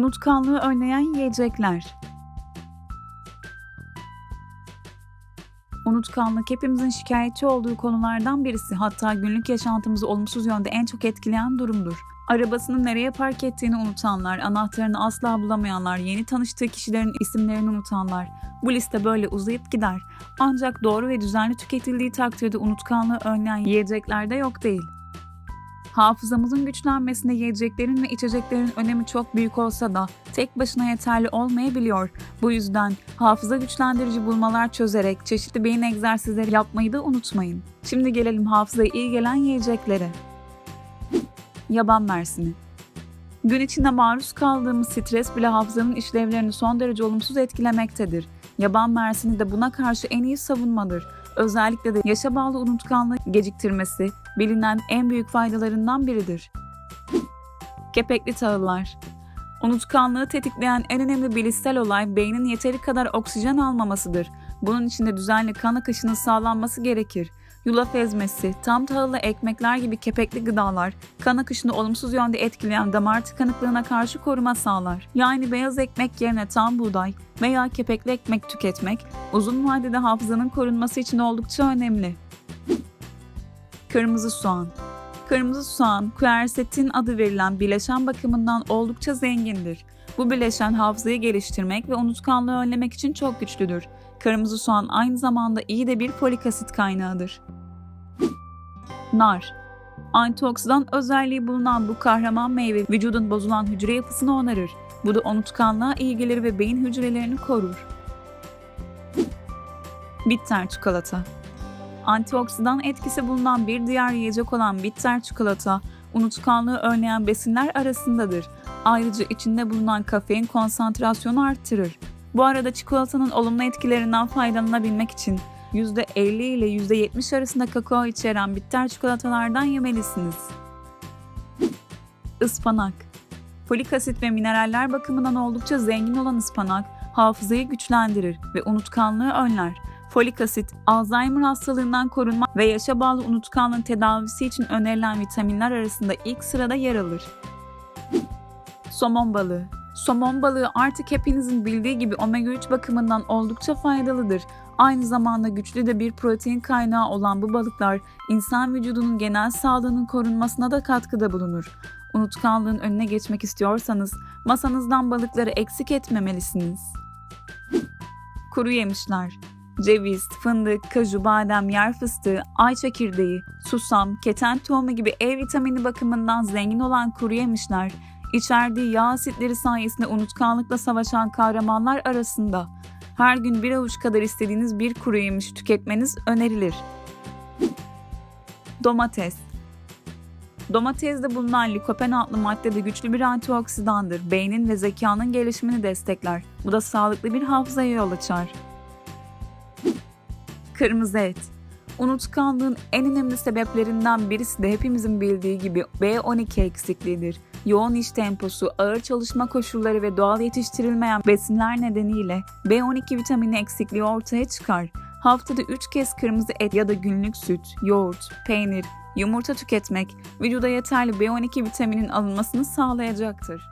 Unutkanlığı önleyen yiyecekler. Unutkanlık hepimizin şikayetçi olduğu konulardan birisi. Hatta günlük yaşantımızı olumsuz yönde en çok etkileyen durumdur. Arabasını nereye park ettiğini unutanlar, anahtarını asla bulamayanlar, yeni tanıştığı kişilerin isimlerini unutanlar. Bu liste böyle uzayıp gider. Ancak doğru ve düzenli tüketildiği takdirde unutkanlığı önleyen yiyecekler de yok değil. Hafızamızın güçlenmesinde yiyeceklerin ve içeceklerin önemi çok büyük olsa da tek başına yeterli olmayabiliyor. Bu yüzden hafıza güçlendirici bulmalar çözerek çeşitli beyin egzersizleri yapmayı da unutmayın. Şimdi gelelim hafızaya iyi gelen yiyeceklere. Yaban mersini. Gün içinde maruz kaldığımız stres bile hafızanın işlevlerini son derece olumsuz etkilemektedir. Yaban mersini de buna karşı en iyi savunmadır. Özellikle de yaşa bağlı unutkanlığı geciktirmesi bilinen en büyük faydalarından biridir. Kepekli tahıllar Unutkanlığı tetikleyen en önemli bilişsel olay beynin yeteri kadar oksijen almamasıdır. Bunun için de düzenli kan akışının sağlanması gerekir. Yulaf ezmesi, tam tahıllı ekmekler gibi kepekli gıdalar kan akışını olumsuz yönde etkileyen damar tıkanıklığına karşı koruma sağlar. Yani beyaz ekmek yerine tam buğday veya kepekli ekmek tüketmek uzun vadede hafızanın korunması için oldukça önemli. Kırmızı soğan Kırmızı soğan, quercetin adı verilen bileşen bakımından oldukça zengindir. Bu bileşen hafızayı geliştirmek ve unutkanlığı önlemek için çok güçlüdür. Kırmızı soğan aynı zamanda iyi de bir folik asit kaynağıdır. Nar Antioksidan özelliği bulunan bu kahraman meyve vücudun bozulan hücre yapısını onarır. Bu da unutkanlığa iyi gelir ve beyin hücrelerini korur. Bitter çikolata Antioksidan etkisi bulunan bir diğer yiyecek olan bitter çikolata, unutkanlığı önleyen besinler arasındadır. Ayrıca içinde bulunan kafein konsantrasyonu arttırır. Bu arada çikolatanın olumlu etkilerinden faydalanabilmek için %50 ile %70 arasında kakao içeren bitter çikolatalardan yemelisiniz. Ispanak Folik asit ve mineraller bakımından oldukça zengin olan ıspanak, hafızayı güçlendirir ve unutkanlığı önler. Folik asit, Alzheimer hastalığından korunma ve yaşa bağlı unutkanlığın tedavisi için önerilen vitaminler arasında ilk sırada yer alır. Somon balığı Somon balığı artık hepinizin bildiği gibi omega 3 bakımından oldukça faydalıdır. Aynı zamanda güçlü de bir protein kaynağı olan bu balıklar insan vücudunun genel sağlığının korunmasına da katkıda bulunur. Unutkanlığın önüne geçmek istiyorsanız masanızdan balıkları eksik etmemelisiniz. Kuru yemişler ceviz, fındık, kaju, badem, yer fıstığı, ay çekirdeği, susam, keten tohumu gibi E vitamini bakımından zengin olan kuru yemişler, içerdiği yağ asitleri sayesinde unutkanlıkla savaşan kahramanlar arasında. Her gün bir avuç kadar istediğiniz bir kuru yemiş tüketmeniz önerilir. Domates Domatesde bulunan likopen adlı madde de güçlü bir antioksidandır. Beynin ve zekanın gelişimini destekler. Bu da sağlıklı bir hafızaya yol açar. Kırmızı et. Unutkanlığın en önemli sebeplerinden birisi de hepimizin bildiği gibi B12 eksikliğidir. Yoğun iş temposu, ağır çalışma koşulları ve doğal yetiştirilmeyen besinler nedeniyle B12 vitamini eksikliği ortaya çıkar. Haftada 3 kez kırmızı et ya da günlük süt, yoğurt, peynir, yumurta tüketmek vücuda yeterli B12 vitaminin alınmasını sağlayacaktır.